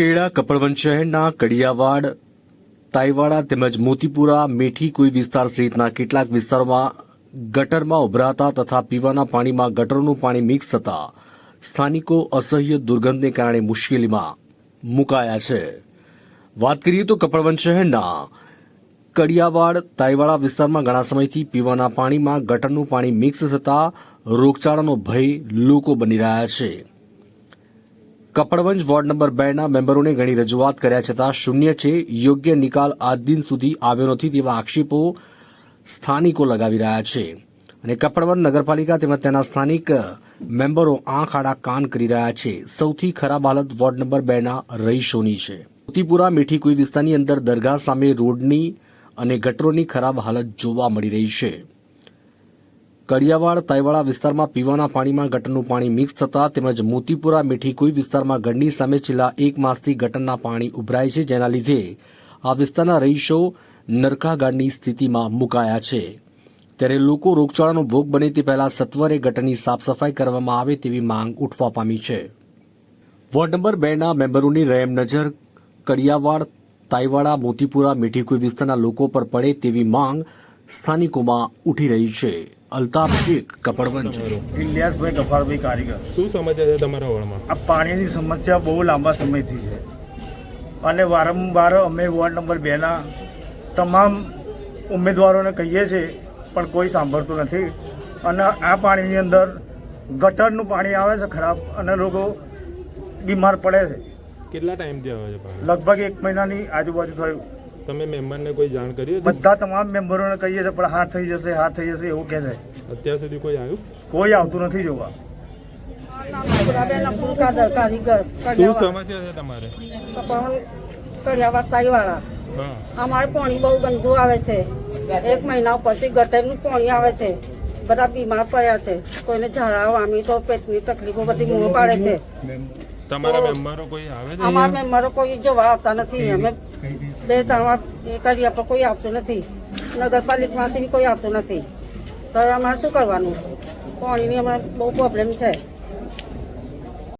ખેડા કપડવન શહેરના કડિયાવાડ તાઈવાડા તેમજ મોતીપુરા, મેઠી કોઈ વિસ્તાર સહિતના કેટલાક વિસ્તારોમાં ગટરમાં ઉભરાતા તથા પીવાના પાણીમાં ગટરનું પાણી મિક્સ થતા સ્થાનિકો અસહ્ય દુર્ગંધને કારણે મુશ્કેલીમાં મુકાયા છે. વાત કરીએ તો કપડવન શહેરના કડિયાવાડ તાઈવાડા વિસ્તારમાં ઘણા સમયથી પીવાના પાણીમાં ગટરનું પાણી મિક્સ થતા રોગચાળાનો ભય લોકો બની રહ્યા છે. કપડવંજ વોર્ડ નંબર બે ના મેમ્બરોને ઘણી રજૂઆત કર્યા છતાં શૂન્ય છે. યોગ્ય નિકાલ આજ દિન સુધી આવ્યો નથી તેવા આક્ષેપો સ્થાનિકો લગાવી રહ્યા છે. અને કપડવંજ નગરપાલિકા તેમજ તેના સ્થાનિક મેમ્બરો આંખ આડા કાન કરી રહ્યા છે. સૌથી ખરાબ હાલત વોર્ડ નંબર બે ના રહીશોની છે. મોતીપુરા મીઠી કોઈ વિસ્તારની અંદર દરગાહ સામે રોડની અને ગટરોની ખરાબ હાલત જોવા મળી રહી છે. કડિયાવાડ તાઈવાડા વિસ્તારમાં પીવાના પાણીમાં ગટરનું પાણી મિક્સ થતા તેમજ મોતીપુરા મીઠી કોઈ વિસ્તારમાં ગઢની સામે છેલ્લા એક માસથી ગટરના પાણી ઉભરાય છે, જેના લીધે આ વિસ્તારના રહીશો નરકાગાળની સ્થિતિમાં મુકાયા છે. ત્યારે લોકો રોગચાળાનો ભોગ બને તે પહેલા સત્વરે ગટરની સાફ સફાઈ કરવામાં આવે તેવી માંગ ઉઠવા પામી છે. વોર્ડ નંબર બેના મેમ્બરોની રહેમ નજર કડિયાવાડ તાઈવાડા મોતીપુરા મીઠી કોઈ વિસ્તારના લોકો પર પડે તેવી માંગ સ્થાનિકોમાં ઉઠી રહી છે. અલ્તાફ શેખ કપડવંજ. ઇલિયાસભાઈ ગફારભાઈ કારીગર. શું સમસ્યા છે તમારા વોર્ડમાં? આ પાણીની સમસ્યા બહુ લાંબા સમયથી છે. અને વારંવાર અમે વોર્ડ નંબર બેના તમામ ઉમેદવારોને કહીએ છીએ પણ કોઈ સાંભળતું નથી. અને આ પાણીની અંદર ગટરનું પાણી આવે છે ખરાબ અને લોકો બીમાર પડે છે. કેટલા ટાઈમથી આવે છે લગભગ એક મહિનાની આજુબાજુ થયું. તમે મેમ્બરને કોઈ જાણ કરી બધા તમામ મેમ્બરોને કહીએ છીએ પણ હા થઈ જશે હા થઈ જશે એવું કહે છે. અત્યાર સુધી કોઈ આવ્યું? કોઈ આવતું નથી જોવા. શું સમસ્યા છે તમારે? કડિયાવાડ તાઈવાળા અમારે પાણી બહુ ગંદુ આવે છે. એક મહિના પછી ગટરનું પાણી આવે છે. બધા બીમાર પડ્યા છે. કોઈને ઝાડા વામી તો પેટની તકલીફો બધી મોં પાડે છે. તમારા મેમ્બરો કોઈ આવે છે? અમારા મેમ્બરો કોઈ જોવા આવતા નથી. અમે બે ત્રણ એ કરીએ પણ કોઈ આવતું નથી. નગરપાલિકામાંથી બી કોઈ આવતું નથી. તો અમારે શું કરવાનું? પાણીની અમારે બહુ પ્રોબ્લેમ છે.